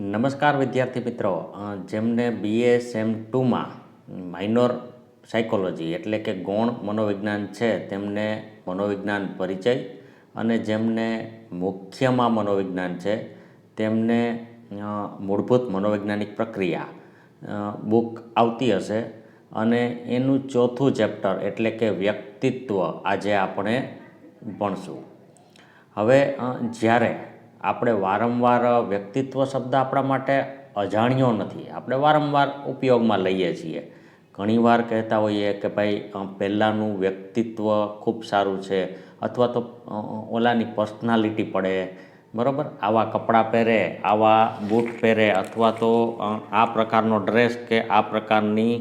નમસ્કાર વિદ્યાર્થી મિત્રો. જેમને બીએ સેમ ટુમાં માઇનોર સાયકોલોજી એટલે કે ગૌણ મનોવિજ્ઞાન છે, તેમને મનોવિજ્ઞાન પરિચય અને જેમને મુખ્યમાં મનોવિજ્ઞાન છે, તેમને મૂળભૂત મનોવૈજ્ઞાનિક પ્રક્રિયા બુક આવતી હશે અને એનું ચોથું ચેપ્ટર એટલે કે વ્યક્તિત્વ આજે આપણે ભણશું. હવે જ્યારે આપણે વારંવાર વ્યક્તિત્વ શબ્દ આપણા માટે અજાણ્યો નથી. આપણે વારંવાર ઉપયોગમાં લઈએ છીએ. ઘણીવાર કહેતા હોઈએ કે ભાઈ પહેલાંનું વ્યક્તિત્વ ખૂબ સારું છે અથવા તો ઓલાની પર્સનાલિટી પડે, બરાબર? આવા કપડાં પહેરે, આવા બૂટ પહેરે અથવા તો આ પ્રકારનો ડ્રેસ કે આ પ્રકારની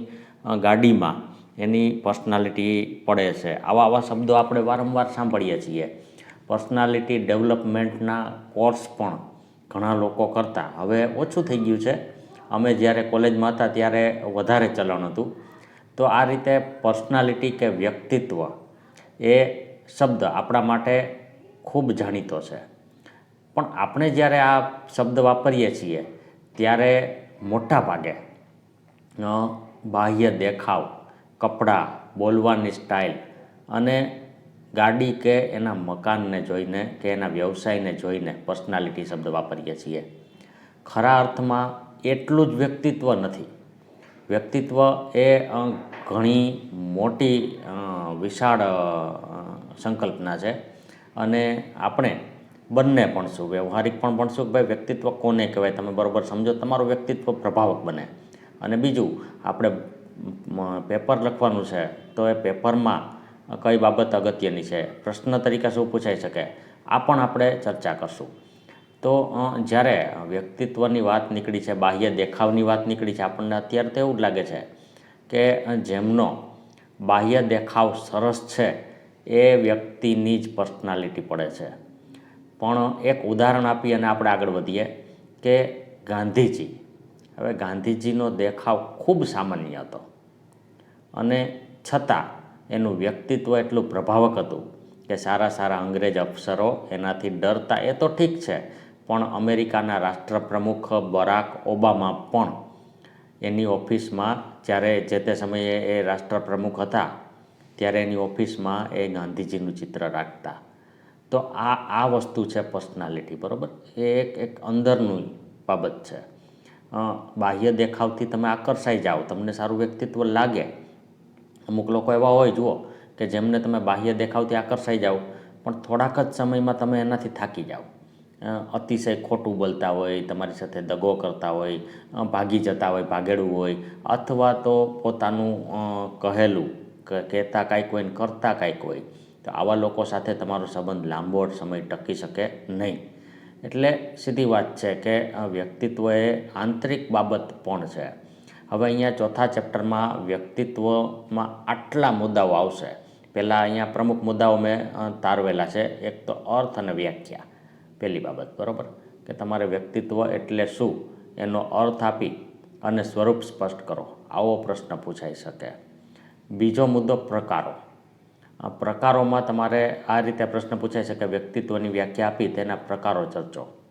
ગાડીમાં એની પર્સનાલિટી પડે છે. આવા આવા શબ્દો આપણે વારંવાર સાંભળીએ છીએ. પર્સનાલિટી ડેવલપમેન્ટના કોર્સ પણ ઘણા લોકો કરતા. હવે ઓછું થઈ ગયું છે. અમે જ્યારે કોલેજમાં હતા ત્યારે વધારે ચલણ હતું. તો આ રીતે પર્સનાલિટી કે વ્યક્તિત્વ એ શબ્દ આપણા માટે ખૂબ જાણીતો છે. પણ આપણે જ્યારે આ શબ્દ વાપરીએ છીએ, ત્યારે મોટા ભાગે બાહ્ય દેખાવ, કપડાં, બોલવાની સ્ટાઇલ અને ગાડી કે એના મકાનને જોઈને કે એના વ્યવસાયને જોઈને પર્સનાલિટી શબ્દ વાપરીએ છીએ. ખરા અર્થમાં એટલું જ વ્યક્તિત્વ નથી. વ્યક્તિત્વ એ ઘણી મોટી વિશાળ સંકલ્પના છે. અને આપણે બંને ભણશું વ્યવહારિક પણ ભણશું કે ભાઈ વ્યક્તિત્વ કોને કહેવાય? તમે બરાબર સમજો? તમારું વ્યક્તિત્વ પ્રભાવક બને. અને બીજું, આપણે પેપર લખવાનું છે, તો એ પેપરમાં કઈ બાબત અગત્યની છે? પ્રશ્ન તરીકે શું પૂછાઈ શકે? આ પણ આપણે ચર્ચા કરશું. તો જ્યારે વ્યક્તિત્વની વાત નીકળી છે, બાહ્ય દેખાવની વાત નીકળી છે, આપણને અત્યારે તો એવું લાગે છે કે જેમનો બાહ્ય દેખાવ સરસ છે, એ વ્યક્તિની જ પર્સનાલિટી પડે છે. પણ એક ઉદાહરણ આપી અને આપણે આગળ વધીએ કે ગાંધીજી. હવે ગાંધીજીનો દેખાવ ખૂબ સામાન્ય હતો. અને છતાં એનું વ્યક્તિત્વ એટલું પ્રભાવક હતું કે સારા સારા અંગ્રેજ અફસરો એનાથી ડરતા એ તો ઠીક છે, પણ અમેરિકાના રાષ્ટ્રપ્રમુખ બરાક ઓબામા પણ એની ઓફિસમાં જ્યારે જે તે સમયે એ રાષ્ટ્રપ્રમુખ હતા, ત્યારે એની ઓફિસમાં એ ગાંધીજીનું ચિત્ર રાખતા. તો આ આ વસ્તુ છે પર્સનાલિટી, બરાબર? એ એક એક અંદરનું બાબત છે. બાહ્ય દેખાવથી તમે આકર્ષાઈ જાઓ, તમને સારું વ્યક્તિત્વ લાગે અમુક લોકો એવા હોય, જુઓ, કે જેમને તમે બાહ્ય દેખાવથી આકર્ષાઈ જાઓ, પણ થોડાક જ સમયમાં તમે એનાથી થાકી જાઓ. અતિશય ખોટું બોલતા હોય, તમારી સાથે દગો કરતા હોય ભાગી જતા હોય, ભાગેડવું હોય, અથવા તો પોતાનું કહેલું કહેતા કાંઈક હોય ને કરતા કાંઈક હોય, તો આવા લોકો સાથે તમારો સંબંધ લાંબો સમય ટકી શકે નહીં. એટલે સીધી વાત છે કે વ્યક્તિત્વ એ આંતરિક બાબત પણ છે. હવે અહીંયા ચોથા ચેપ્ટરમાં વ્યક્તિત્વમાં આટલા મુદ્દાઓ આવશે. પહેલાં અહીંયા પ્રમુખ મુદ્દાઓ મેં તારવેલા છે. એક તો અર્થ અને વ્યાખ્યા. પહેલી બાબત, બરાબર? કે તમારે વ્યક્તિત્વ એટલે શું? એનો અર્થ આપી અને સ્વરૂપ સ્પષ્ટ કરો. આવો પ્રશ્ન પૂછાઈ શકે. બીજો મુદ્દો પ્રકારો. આ પ્રકારોમાં તમારે આ રીતે પ્રશ્ન પૂછાઈ શકે, વ્યક્તિત્વની વ્યાખ્યા આપી તેના પ્રકારો ચર્ચો.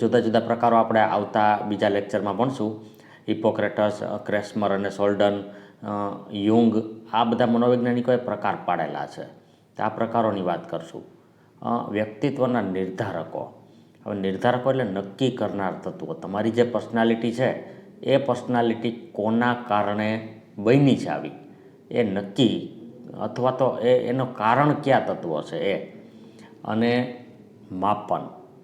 જુદા જુદા પ્રકારો આપણે આવતા બીજા લેક્ચરમાં ભણશું. હિપોક્રેટસ ક્રેસ્મર અને સોલ્ડન યુંગ આ બધા મનોવૈજ્ઞાનિકોએ પ્રકાર પાડેલા છે. તો આ પ્રકારોની વાત કરશું. વ્યક્તિત્વના નિર્ધારકો. હવે નિર્ધારકો એટલે નક્કી કરનાર તત્વો. તમારી જે પર્સનાલિટી છે, એ પર્સનાલિટી કોના કારણે બની છે આવી? એ નક્કી અથવા તો એ, એનો કારણ કયા તત્વો છે એ? અને માપન.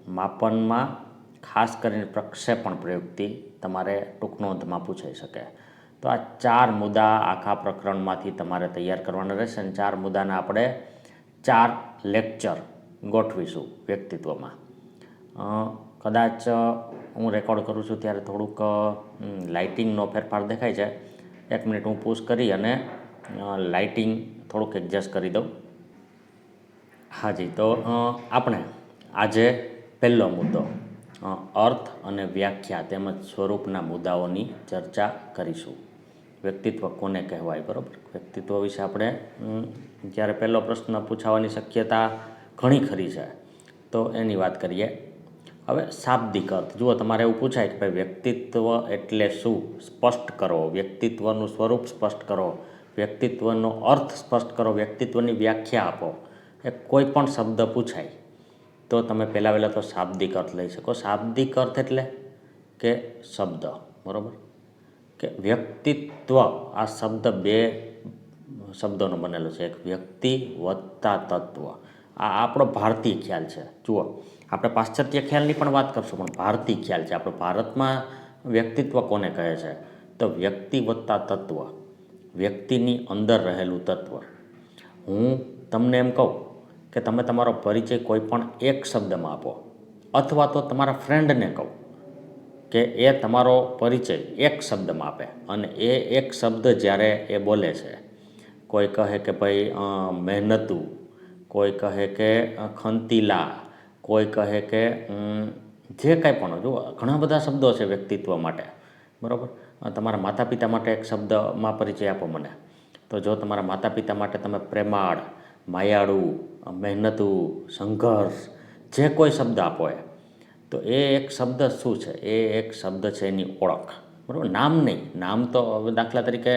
માપનમાં ખાસ કરીને પ્રક્ષેપણ પ્રયુક્તિ તમારે ટૂંક નોંધમાં પૂછાઈ શકે. તો આ ચાર મુદ્દા આખા પ્રકરણમાંથી તમારે તૈયાર કરવાના રહેશે અને ચાર મુદ્દાના આપણે ચાર લેક્ચર ગોઠવીશું વ્યક્તિત્વમાં. કદાચ હું રેકોર્ડ કરું છું ત્યારે થોડુંક લાઇટિંગનો ફેરફાર દેખાય છે. એક મિનિટ હું પુશ કરી અને લાઇટિંગ થોડુંક એડજસ્ટ કરી દઉં. હાજી, તો આપણે આજે પહેલો મુદ્દો અર્થ અને વ્યાખ્યા તેમજ સ્વરૂપના મુદ્દાઓની ચર્ચા કરીશું. વ્યક્તિત્વ કોને કહેવાય, બરાબર? વ્યક્તિત્વ વિશે આપણે જ્યારે પહેલો પ્રશ્ન પૂછાવાની શક્યતા ઘણી ખરી છે, તો એની વાત કરીએ. હવે શાબ્દિક અર્થ. જુઓ, તમારે એવું પૂછાય કે ભાઈ, વ્યક્તિત્વ એટલે શું? સ્પષ્ટ કરો. વ્યક્તિત્વનું સ્વરૂપ સ્પષ્ટ કરો. વ્યક્તિત્વનો અર્થ સ્પષ્ટ કરો. વ્યક્તિત્વની વ્યાખ્યા આપો. એ કોઈ પણ શબ્દ પૂછાય. તો તમે પહેલાં વહેલા તો શાબ્દિક અર્થ લઈ શકો. શાબ્દિક અર્થ એટલે કે શબ્દ, બરાબર? કે વ્યક્તિત્વ, આ શબ્દ બે શબ્દોનો બનેલો છે. એક વ્યક્તિ વત્તા તત્વ. આ આપણો ભારતીય ખ્યાલ છે. જુઓ, આપણે પાશ્ચાત્ય ખ્યાલની પણ વાત કરશું, પણ ભારતીય ખ્યાલ છે. આપણો ભારતમાં વ્યક્તિત્વ કોને કહે છે? તો વ્યક્તિ વત્તા તત્વ. વ્યક્તિની અંદર રહેલું તત્વ. હું તમને એમ કહું કે તમે તમારો પરિચય કોઈ પણ એક શબ્દમાં આપો. અથવા તો તમારા ફ્રેન્ડને કહો કે એ તમારો પરિચય એક શબ્દમાં આપે અને એ એક શબ્દ જ્યારે એ બોલે છે, કોઈ કહે કે ભાઈ મહેનતું, કોઈ કહે કે ખંતીલા, કોઈ કહે કે જે કાંઈ પણ જુઓ, ઘણા બધા શબ્દો છે વ્યક્તિત્વ માટે, બરાબર? તમારા માતા પિતા માટે એક શબ્દમાં પરિચય આપો મને. તો જો તમારા માતા પિતા માટે તમે પ્રેમાળ, માયાળુ મહેનતુ, સંઘર્ષ, જે કોઈ શબ્દ આપો એ, તો એ એક શબ્દ શું છે? એ એક શબ્દ છે એની ઓળખ. બરાબર? નામ નહીં. નામ તો દાખલા તરીકે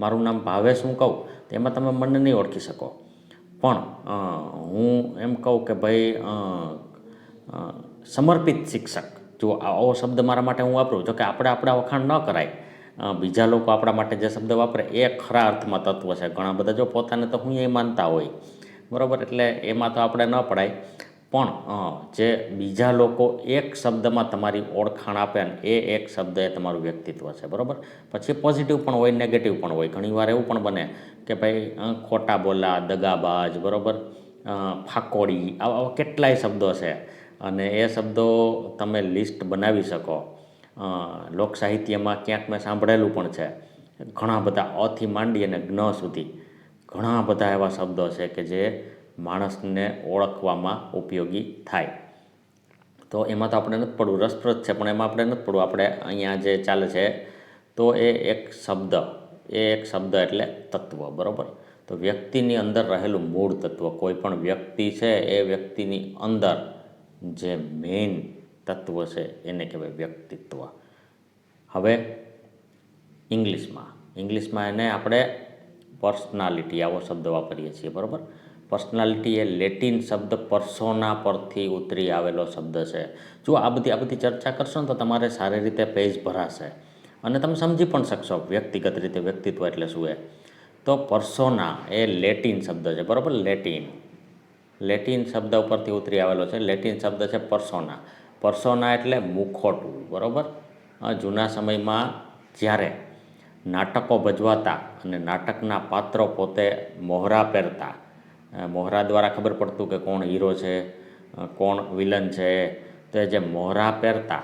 મારું નામ ભાવેશ હું કહું, તો એમાં તમે મને નહીં ઓળખી શકો. પણ હું એમ કહું કે ભાઈ સમર્પિત શિક્ષક. જો આવો શબ્દ મારા માટે હું વાપરું, જો કે આપણે આપણા વખાણ ન કરાય. બીજા લોકો આપણા માટે જે શબ્દ વાપરે, એ ખરા અર્થમાં તત્વ છે. ઘણા બધા જો પોતાને તો હું એ માનતા હોય. બરાબર? એટલે એમાં તો આપણે ન પડાય. પણ જે બીજા લોકો એક શબ્દમાં તમારી ઓળખાણ આપે ને એ એક શબ્દ એ તમારું વ્યક્તિત્વ છે, બરાબર? પછી પોઝિટિવ પણ હોય નેગેટિવ પણ હોય. ઘણીવાર એવું પણ બને કે ભાઈ ખોટા બોલા, દગાબાજ, બરાબર? ફાકોડી, આવા કેટલાય શબ્દો છે. અને એ શબ્દો તમે લિસ્ટ બનાવી શકો. લોકસાહિત્યમાં લોક સાહિત્યમાં ક્યાંક મેં સાંભળેલું પણ છે. ઘણા બધા અથી માંડી અને જ્ઞ સુધી. ઘણા બધા એવા શબ્દો છે કે જે માણસને ઓળખવામાં ઉપયોગી થાય. તો એમાં તો આપણે નથી પડવું, રસપ્રદ છે, પણ એમાં આપણે નથી પડવું. આપણે અહીંયા જે ચાલે છે, તો એ એક શબ્દ, એ એક શબ્દ એટલે તત્વ, બરાબર? તો વ્યક્તિની અંદર રહેલું મૂળ તત્વ, કોઈ પણ વ્યક્તિ છે, એ વ્યક્તિની અંદર જે મેઇન તત્વ છે, એને કહેવાય વ્યક્તિત્વ. હવે ઇંગ્લિશમાં. ઇંગ્લિશમાં એને આપણે પર્સનાલિટી આવો શબ્દ વાપરીએ છીએ, બરાબર? પર્સનાલિટી એ લેટિન શબ્દ પર્સોના પરથી ઉતરી આવેલો શબ્દ છે. જો આ બધી આ બધી ચર્ચા કરશો ને તો તમારે સારી રીતે પેજ ભરાશે. અને તમે સમજી પણ શકશો વ્યક્તિગત રીતે વ્યક્તિત્વ એટલે શું એ? તો પર્સોના એ લેટિન શબ્દ છે, બરાબર? લેટિન લેટિન શબ્દ ઉપરથી ઉતરી આવેલો છે. લેટિન શબ્દ છે પર્સોના પર્સોના એટલે મુખોટું, બરાબર? જૂના સમયમાં જ્યારે નાટકો ભજવાતા અને નાટકના પાત્રો પોતે મોહરા પહેરતા. મોહરા દ્વારા ખબર પડતું કે કોણ હીરો છે કોણ વિલન છે, તો એ જે મોહરા પહેરતા,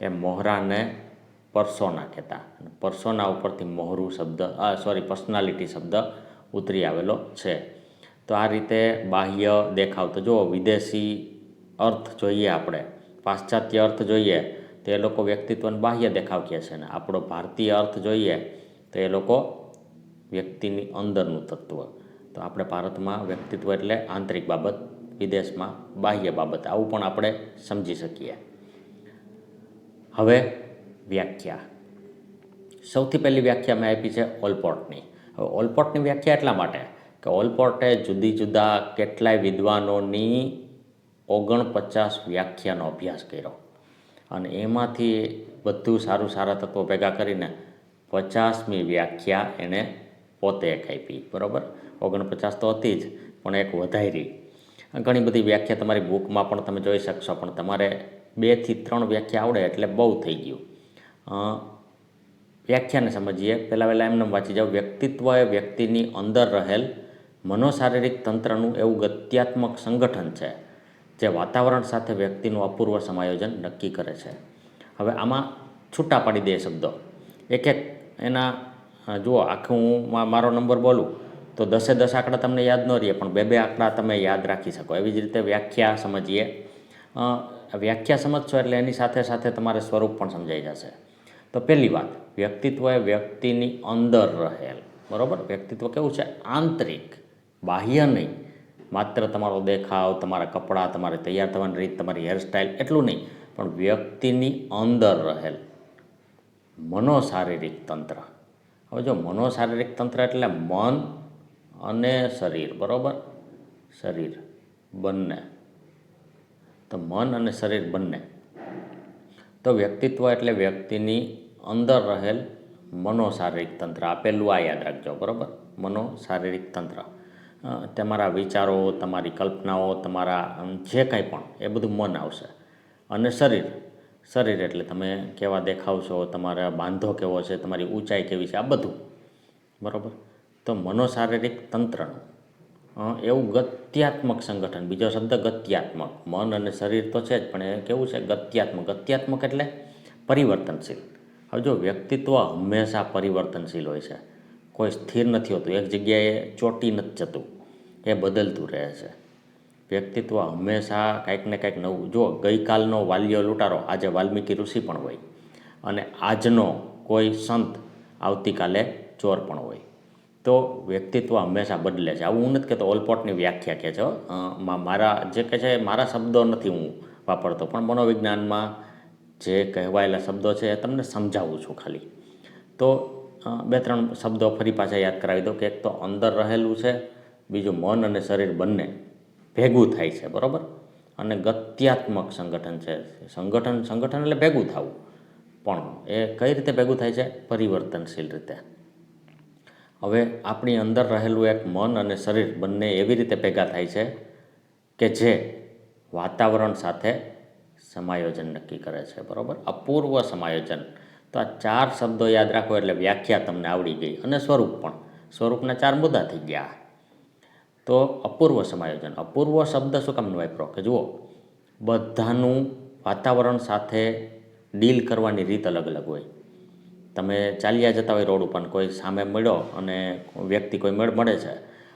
એ મોહરાને પરસોના કહેતા. પર્સોના ઉપરથી મોહરું શબ્દ સોરી પર્સનાલિટી શબ્દ ઉતરી આવેલો છે. તો આ રીતે બાહ્ય દેખાવ. તો જુઓ, વિદેશી અર્થ જોઈએ આપણે. પાશ્ચાત્ય અર્થ જોઈએ. તો એ લોકો વ્યક્તિત્વને બાહ્ય દેખાવ કહે છે ને આપણો ભારતીય અર્થ જોઈએ તો એ લોકો વ્યક્તિની અંદરનું તત્વ. તો આપણે ભારતમાં વ્યક્તિત્વ એટલે આંતરિક બાબત, વિદેશમાં બાહ્ય બાબત, આવું પણ આપણે સમજી શકીએ. હવે વ્યાખ્યા. સૌથી પહેલી વ્યાખ્યા મેં આપી છે ઓલપોર્ટની. હવે ઓલપોર્ટની વ્યાખ્યા એટલા માટે કે ઓલપોર્ટે જુદી જુદા કેટલાય વિદ્વાનોની ઓગણપચાસ વ્યાખ્યાનો અભ્યાસ કર્યો. અને એમાંથી બધું સારું સારા તત્વો ભેગા કરીને પચાસમી વ્યાખ્યા એણે પોતે આપી, બરાબર? ઓગણપચાસ તો હતી જ, પણ એક વધારી. ઘણી બધી વ્યાખ્યા તમારી બુકમાં પણ તમે જોઈ શકશો, પણ તમારે બેથી ત્રણ વ્યાખ્યા આવડે એટલે બહુ થઈ ગયું. વ્યાખ્યાને સમજીએ. પહેલાં પહેલાં એમને વાંચી જાઓ. વ્યક્તિત્વ એ વ્યક્તિની અંદર રહેલ મનોશારીરિક તંત્રનું એવું ગત્યાત્મક સંગઠન છે. જે વાતાવરણ સાથે વ્યક્તિનું અપૂર્વ સમાયોજન નક્કી કરે છે. હવે આમાં છૂટા પાડી દે શબ્દો. એક એક એના જુઓ, આખું હું મારો નંબર બોલું, તો દસે દસ આંકડા તમને યાદ ન રહીએ પણ બે બે આંકડા તમે યાદ રાખી શકો. એવી જ રીતે વ્યાખ્યા સમજીએ. વ્યાખ્યા સમજશો એટલે એની સાથે સાથે તમારે સ્વરૂપ પણ સમજાઈ જશે. તો પહેલી વાત, વ્યક્તિત્વ એ વ્યક્તિની અંદર રહેલ. બરાબર? વ્યક્તિત્વ કેવું છે? આંતરિક, બાહ્ય નહીં. માત્ર તમારો દેખાવ તમારા કપડાં તમારે તૈયાર થવાની રીત તમારી હેરસ્ટાઇલ એટલું નહીં પણ વ્યક્તિની અંદર રહેલ મનોશારીરિક તંત્ર. હવે જો મનોશારીરિક તંત્ર એટલે મન અને શરીર બરાબર? શરીર બંને. તો મન અને શરીર બંને. તો વ્યક્તિત્વ એટલે વ્યક્તિની અંદર રહેલ મનોશારીરિક તંત્ર. આપેલું આ યાદ રાખજો બરાબર? મનોશારીરિક તંત્ર. અ, તમારા વિચારો, તમારી કલ્પનાઓ, તમારા જે કાંઈ પણ, એ બધું મન આવશે. અને શરીર શરીર એટલે તમે કેવા દેખાવ છો, તમારા બાંધો કેવો છે, તમારી ઊંચાઈ કેવી છે, આ બધું. બરાબર? તો મનોશારીરિક તંત્રનું એવું ગત્યાત્મક સંગઠન, બીજો શબ્દ ગત્યાત્મક. મન અને શરીર તો છે જ, પણ એ કેવું છે? ગત્યાત્મક. ગત્યાત્મક એટલે પરિવર્તનશીલ. હવે જો વ્યક્તિત્વ હંમેશા પરિવર્તનશીલ હોય છે. કોઈ સ્થિર નથી હોતું. એક જગ્યાએ ચોટી નથી જતું. એ બદલતું રહે છે. વ્યક્તિત્વ હંમેશા કાંઈક ને કાંઈક નવું. જો ગઈકાલનો વાલ્યો લૂંટારો, આજે વાલ્મીકી ઋષિ પણ હોય. અને આજનો કોઈ સંત આવતીકાલે ચોર પણ હોય. તો વ્યક્તિત્વ હંમેશા બદલે છે. આવું હું નથી કહેતો ઓલપોટની વ્યાખ્યા કહે છે મારા, જે કહે છે, મારા શબ્દો નથી હું વાપરતો. પણ મનોવિજ્ઞાનમાં જે કહેવાયેલા શબ્દો છે, એ તમને સમજાવું છું ખાલી. તો બે ત્રણ શબ્દો ફરી પાછા યાદ કરાવી દો કે એક તો અંદર રહેલું છે બીજું મન અને શરીર બંને ભેગું થાય છે, બરાબર? અને ગત્યાત્મક સંગઠન છે. સંગઠન સંગઠન એટલે ભેગું થવું. પણ એ કઈ રીતે ભેગું થાય છે? પરિવર્તનશીલ રીતે. હવે આપણી અંદર રહેલું એક મન અને શરીર બંને એવી રીતે ભેગા થાય છે કે જે વાતાવરણ સાથે સમાયોજન નક્કી કરે છે, બરાબર? અપૂર્વ સમાયોજન. તો આ ચાર શબ્દો યાદ રાખો એટલે વ્યાખ્યા તમને આવડી ગઈ. અને સ્વરૂપ પણ. સ્વરૂપના ચાર મુદ્દા થઈ ગયા. તો અપૂર્વ સમાયોજન, અપૂર્વ શબ્દ શું કામ વાપરો કે જુઓ, બધાનું વાતાવરણ સાથે ડીલ કરવાની રીત અલગ અલગ હોય. તમે ચાલ્યા જતા હોય રોડ ઉપર, કોઈ સામે મળ્યો અને વ્યક્તિ કોઈ મેળ, મળે છે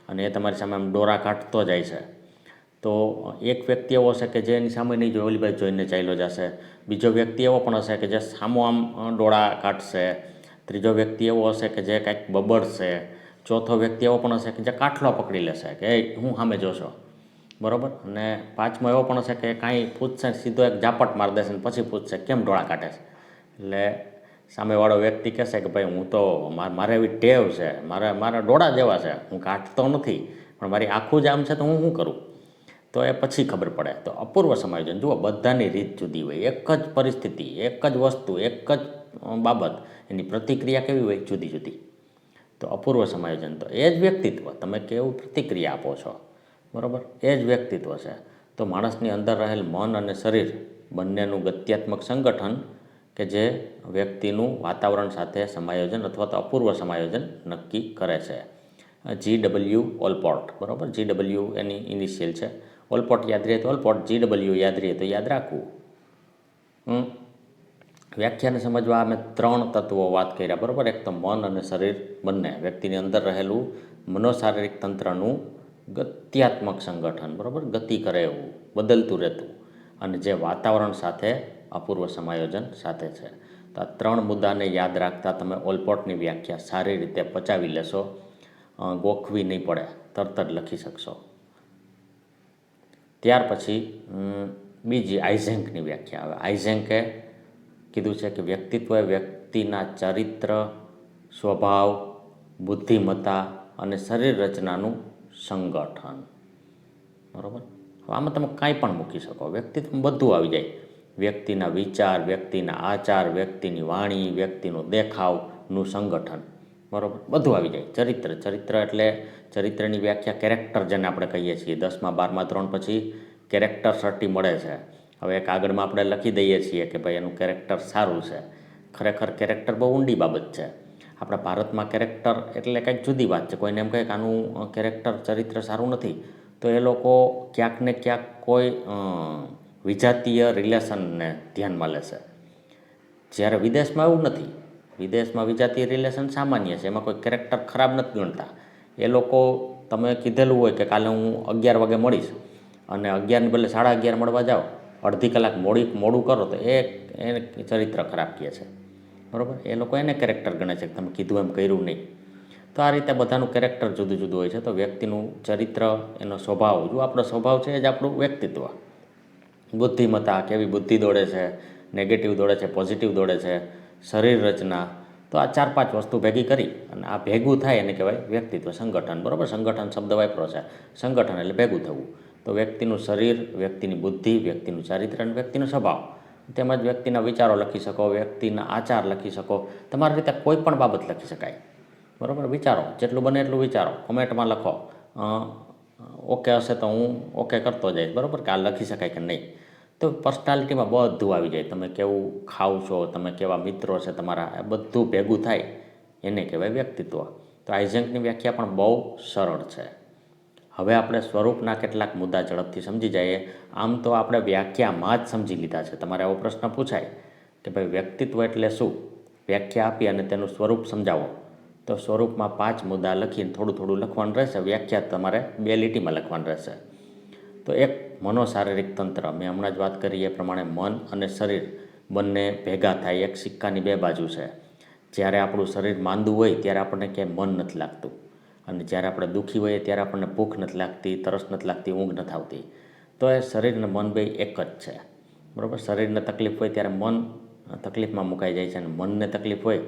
અને એ તમારી સામે આમ ડોરા કાઢતો જાય છે, તો એક વ્યક્તિ એવો હશે કે જે એની સામે નહીં જોઈ ઓલી બાજુ જોઈને ચાલ્યો જશે. બીજો વ્યક્તિ એવો પણ હશે કે જે સામો આમ ડોળા કાઢશે. ત્રીજો વ્યક્તિ એવો હશે કે જે કાંઈક બબડશે. ચોથો વ્યક્તિ એવો પણ હશે કે જે કાઠલો પકડી લેશે કે હું સામે જોશો બરાબર? અને પાંચમો એવો પણ હશે કે, કાંઈ પૂછશે સીધો એક ઝાપટ મારી દેશે ને પછી પૂછશે કેમ ડોળા કાઢે છે? એટલે સામેવાળો વ્યક્તિ કહેશે કે, ભાઈ, હું તો મારે એવી ટેવ છે. મારે, મારા ડોળા જેવા છે. હું કાઢતો નથી. પણ મારી આખું જ આમ છે તો હું શું કરું? તો એ પછી ખબર પડે. તો અપૂર્વ સમાયોજન. જુઓ, બધાની રીત જુદી હોય. એક જ પરિસ્થિતિ, એક જ વસ્તુ, એક જ બાબત. એની પ્રતિક્રિયા કેવી હોય? જુદી જુદી. તો અપૂર્વ સમાયોજન તો એ જ વ્યક્તિત્વ. તમે કેવું પ્રતિક્રિયા આપો છો? બરાબર? એ જ વ્યક્તિત્વ છે. તો માણસની અંદર રહેલ મન અને શરીર બંનેનું ગત્યાત્મક સંગઠન કે જે વ્યક્તિનું વાતાવરણ સાથે સમાયોજન અથવા તો અપૂર્વ સમાયોજન નક્કી કરે છે. જી ડબલ્યુ ઓલપોર્ટ બરાબર? જી ડબલ્યુ એની ઇનિશિયલ છે. ઓલપોર્ટ યાદ રહીએ તો ઓલપોર્ટ જી ડબલ્યુ યાદ રહીએ તો યાદ રાખવું. હમ. વ્યાખ્યાને સમજવા અમે ત્રણ તત્વો વાત કર્યા, બરાબર? એક તો મન અને શરીર બંને. વ્યક્તિની અંદર રહેલું મનોશારીરિક તંત્રનું ગત્યાત્મક સંગઠન, બરાબર? ગતિ કરે એવું, બદલતું રહેતું. અને જે વાતાવરણ સાથે અપૂર્વ સમાયોજન સાથે છે. તો આ ત્રણ મુદ્દાને યાદ રાખતા તમે ઓલપોટની વ્યાખ્યા સારી રીતે પચાવી લેશો. ગોખવી નહીં પડે. તરત જ લખી શકશો. ત્યાર પછી બીજી આઇઝેન્કની વ્યાખ્યા આવે. આઇઝેન્કે કીધું છે કે વ્યક્તિત્વ એ વ્યક્તિના ચરિત્ર, સ્વભાવ, બુદ્ધિમત્તા અને શરીર રચનાનું સંગઠન. બરાબર? આમાં તમે કાંઈ પણ મૂકી શકો. વ્યક્તિત્વ બધું આવી જાય. વ્યક્તિના વિચાર, વ્યક્તિના આચાર, વ્યક્તિની વાણી, વ્યક્તિનો દેખાવનું સંગઠન. બરાબર? બધું આવી જાય. ચરિત્ર. ચરિત્ર એટલે ચરિત્રની વ્યાખ્યા કેરેક્ટર જેને આપણે કહીએ છીએ. દસમા, બારમા ધોરણ પછી કેરેક્ટર સર્ટી મળે છે. હવે એક આગળમાં આપણે લખી દઈએ છીએ કે ભાઈ એનું કેરેક્ટર સારું છે. ખરેખર કેરેક્ટર બહુ ઊંડી બાબત છે. આપણા ભારતમાં કેરેક્ટર એટલે કંઈક જુદી વાત છે. કોઈને એમ કહે કે આનું કેરેક્ટર ચરિત્ર સારું નથી, તો એ લોકો ક્યાંક ને ક્યાંક કોઈ વિજાતીય રિલેશનને ધ્યાનમાં લેશે જ્યારે વિદેશમાં એવું નથી. વિદેશમાં વિજાતીય રિલેશન સામાન્ય છે. એમાં કોઈ કેરેક્ટર ખરાબ નથી ગણતા. એ લોકો, તમે કીધેલું હોય કે કાલે હું અગિયાર વાગે મળીશ અને અગિયારની બદલે સાડા અગિયાર મળવા જાઓ. અડધી કલાક મોડી મોડું કરો તો એ એને ચરિત્ર ખરાબ કહે છે. બરાબર? એ લોકો એને કેરેક્ટર ગણે છે તમે કીધું એમ કર્યું નહીં. તો આ રીતે બધાનું કેરેક્ટર જુદું જુદું હોય છે. તો વ્યક્તિનું ચરિત્ર, એનો સ્વભાવ, જો આપણો સ્વભાવ છે એ જ આપણું વ્યક્તિત્વ. બુદ્ધિમત્તા કેવી બુદ્ધિ દોડે છે નેગેટિવ દોડે છે પોઝિટિવ દોડે છે, શરીર રચના. તો આ ચાર પાંચ વસ્તુ ભેગી કરી અને આ ભેગું થાય એને કહેવાય વ્યક્તિત્વ સંગઠન. બરાબર? સંગઠન શબ્દ વાપરો છે. સંગઠન એટલે ભેગું થવું. તો વ્યક્તિનું શરીર, વ્યક્તિની બુદ્ધિ, વ્યક્તિનું ચારિત્ર અને વ્યક્તિનો સ્વભાવ. તેમજ વ્યક્તિના વિચારો લખી શકો, વ્યક્તિના આચાર લખી શકો. તમારી રીતે કોઈ પણ બાબત લખી શકાય. બરાબર? વિચારો. જેટલું બને એટલું વિચારો. કોમેન્ટમાં લખો. ઓકે હશે તો હું ઓકે કરતો જઈશ. બરાબર? કે આ લખી શકાય કે નહીં? તો પર્સનાલિટીમાં બધું આવી જાય. તમે કેવું ખાવ છો? તમે કેવા મિત્રો છે? તમારા એ બધું ભેગું થાય. એને કહેવાય વ્યક્તિત્વ. તો આઈઝેન્કની વ્યાખ્યા પણ બહુ સરળ છે. હવે આપણે સ્વરૂપના કેટલાક મુદ્દા ઝડપથી સમજી જઈએ. આમ તો આપણે વ્યાખ્યામાં જ સમજી લીધા છે. તમારે આવો પ્રશ્ન પૂછાય કે ભાઈ વ્યક્તિત્વ એટલે શું? વ્યાખ્યા આપી અને તેનું સ્વરૂપ સમજાવો. તો સ્વરૂપમાં પાંચ મુદ્દા લખીને થોડું થોડું લખવાનું રહેશે. વ્યાખ્યા તમારે બે લીટીમાં લખવાનું રહેશે. તો એક, મનોશારીરિક તંત્ર. મેં હમણાં જ વાત કરી એ પ્રમાણે મન અને શરીર બંને ભેગા થાય. એક સિક્કાની બે બાજુ છે. જ્યારે આપણું શરીર માંદું હોય ત્યારે આપણને ક્યાંય મન નથી લાગતું. અને જ્યારે આપણે દુઃખી હોઈએ ત્યારે આપણને ભૂખ નથી લાગતી, તરસ નથી લાગતી, ઊંઘ નથી આવતી. તો એ શરીર અને મન બે એક જ છે. બરાબર? શરીરને તકલીફ હોય ત્યારે મન તકલીફમાં મુકાઈ જાય છે અને મનને તકલીફ હોય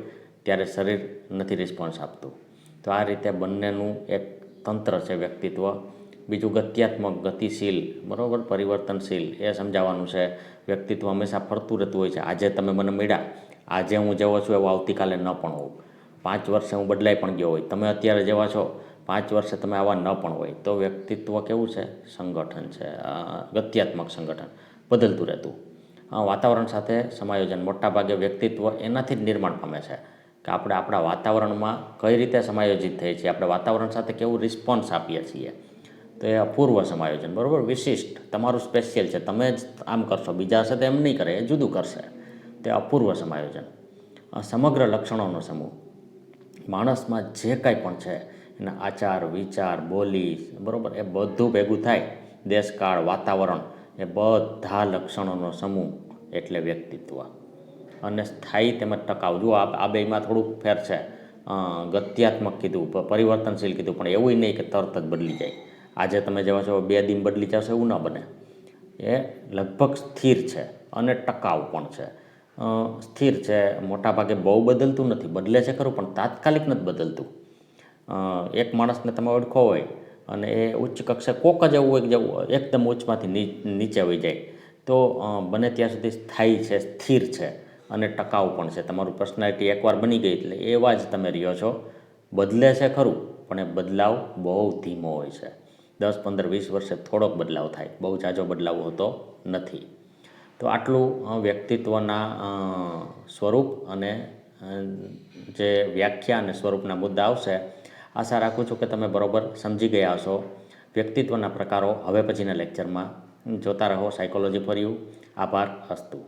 ત્યારે શરીર નથી રિસ્પોન્સ આપતું. તો આ રીતે બંનેનું એક તંત્ર છે વ્યક્તિત્વ. બીજું ગત્યાત્મક, ગતિશીલ, બરાબર? પરિવર્તનશીલ, એ સમજાવવાનું છે. વ્યક્તિત્વ હંમેશા ફરતું રહેતું હોય છે. આજે તમે મને મળ્યા. આજે હું જેવો છું એવો આવતીકાલે ન પણ હોઉં. પાંચ વર્ષે હું બદલાઈ પણ ગયો હોય. તમે અત્યારે જેવા છો, પાંચ વર્ષે તમે આવા ન પણ હોય. તો વ્યક્તિત્વ કેવું છે? સંગઠન છે. ગત્યાત્મક સંગઠન. બદલતું રહેતું. વાતાવરણ સાથે સમાયોજન. મોટાભાગે વ્યક્તિત્વ એનાથી જ નિર્માણ પામે છે કે આપણે આપણા વાતાવરણમાં કઈ રીતે સમાયોજિત થઈએ છીએ આપણે વાતાવરણ સાથે કેવું રિસ્પોન્સ આપીએ છીએ. તો એ અપૂર્વ સમાયોજન, બરાબર? વિશિષ્ટ. તમારું સ્પેશિયલ છે. તમે જ આમ કરશો. બીજા હશે તો એમ નહીં કરે. એ જુદું કરશે. તે અપૂર્વ સમાયોજન. સમગ્ર લક્ષણોનો સમૂહ. માણસમાં જે કાંઈ પણ છે, એના આચાર, વિચાર, બોલી, બરાબર, એ બધું ભેગું થાય. દેશકાળ, વાતાવરણ, એ બધા લક્ષણોનો સમૂહ એટલે વ્યક્તિત્વ. અને સ્થાયી તેમજ ટકાઉ. જુઓ, આ બેમાં થોડુંક ફેર છે. ગત્યાત્મક કીધું પરિવર્તનશીલ કીધું, પણ એવું નહીં કે તરત જ બદલી જાય. આજે તમે જેવા છો, બે દિન બદલી જશો એવું ન બને. એ લગભગ સ્થિર છે અને ટકાઉ પણ છે. સ્થિર છે. મોટાભાગે બહુ બદલતું નથી. બદલે છે ખરું, પણ તાત્કાલિક નથી બદલતું. એક માણસને તમે ઓળખો હોય અને એ ઉચ્ચ કક્ષા કોક જ એવું એક કે એકદમ ઉચ્ચમાંથી નીચે વહી જાય, તો બને ત્યાં સુધી સ્થાયી છે, સ્થિર છે અને ટકાઉ પણ છે. તમારું પર્સનાલિટી એકવાર બની ગઈ એટલે એવા જ તમે રહ્યો છો. બદલે છે ખરું, પણ એ બદલાવ બહુ ધીમો હોય છે. દસ, પંદર, વીસ વર્ષે થોડોક બદલાવ થાય. બહુ ઝાઝો બદલાવ હોતો નથી. તો આટલું વ્યક્તિત્વના સ્વરૂપ અને જે વ્યાખ્યા અને સ્વરૂપના મુદ્દા આવશે, આશા રાખું છું કે તમે બરોબર સમજી ગયા હશો. વ્યક્તિત્વના પ્રકારો હવે પછીના લેક્ચરમાં જોતા રહો. સાયકોલોજી ફર્યું આભાર, અસ્તુ.